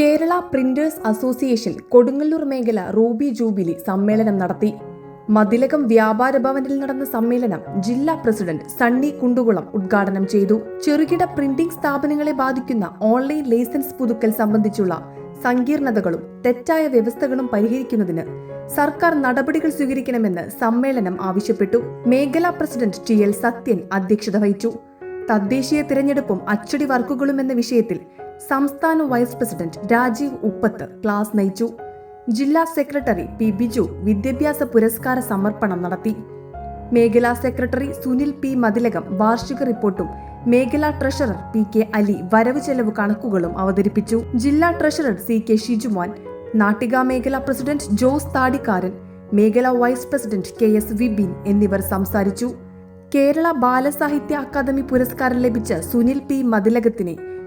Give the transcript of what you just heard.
Kerala printers association Kodungallur മേഖല Ruby jubilee സമ്മേളനം നടത്തി. മതിലകം വ്യാപാര ഭവനിൽ നടന്ന സമ്മേളനം ജില്ലാ പ്രസിഡന്റ് സണ്ണി കുണ്ടുകുളം ഉദ്ഘാടനം ചെയ്തു. ചെറുകിട പ്രിന്റിംഗ് സ്ഥാപനങ്ങളെ ബാധിക്കുന്ന ഓൺലൈൻ ലൈസൻസ് പുതുക്കൽ സംബന്ധിച്ചുള്ള സങ്കീർണതകളും തെറ്റായ വ്യവസ്ഥകളും പരിഹരിക്കുന്നതിന് സർക്കാർ നടപടികൾ സ്വീകരിക്കണമെന്ന് സമ്മേളനം ആവശ്യപ്പെട്ടു. മേഖലാ പ്രസിഡന്റ് ടി എൽ സത്യൻ അധ്യക്ഷത വഹിച്ചു. തദ്ദേശീയ തിരഞ്ഞെടുപ്പും അച്ചടി വർക്കുകളും എന്ന വിഷയത്തിൽ സംസ്ഥാന vice president Rajeev Uppath class നയിച്ചു. ജില്ലാ സെക്രട്ടറി പി ബിജു വിദ്യാഭ്യാസ പുരസ്കാര സമർപ്പണം നടത്തി. മേഖലാ സെക്രട്ടറി സുനിൽ പി മതിലകം വാർഷിക റിപ്പോർട്ടും മേഖലാ ട്രഷറർ പി കെ അലി വരവ് ചെലവ് കണക്കുകളും അവതരിപ്പിച്ചു. ജില്ലാ treasurer C K Shijumon Nattika മേഖലാ പ്രസിഡന്റ് ജോസ് താടിക്കാരൻ മേഖലാ vice president K S Vibin എന്നിവർ സംസാരിച്ചു. കേരള ബാലസാഹിത്യ അക്കാദമി പുരസ്കാരം ലഭിച്ച സുനിൽ പി മതിലകത്തിനെ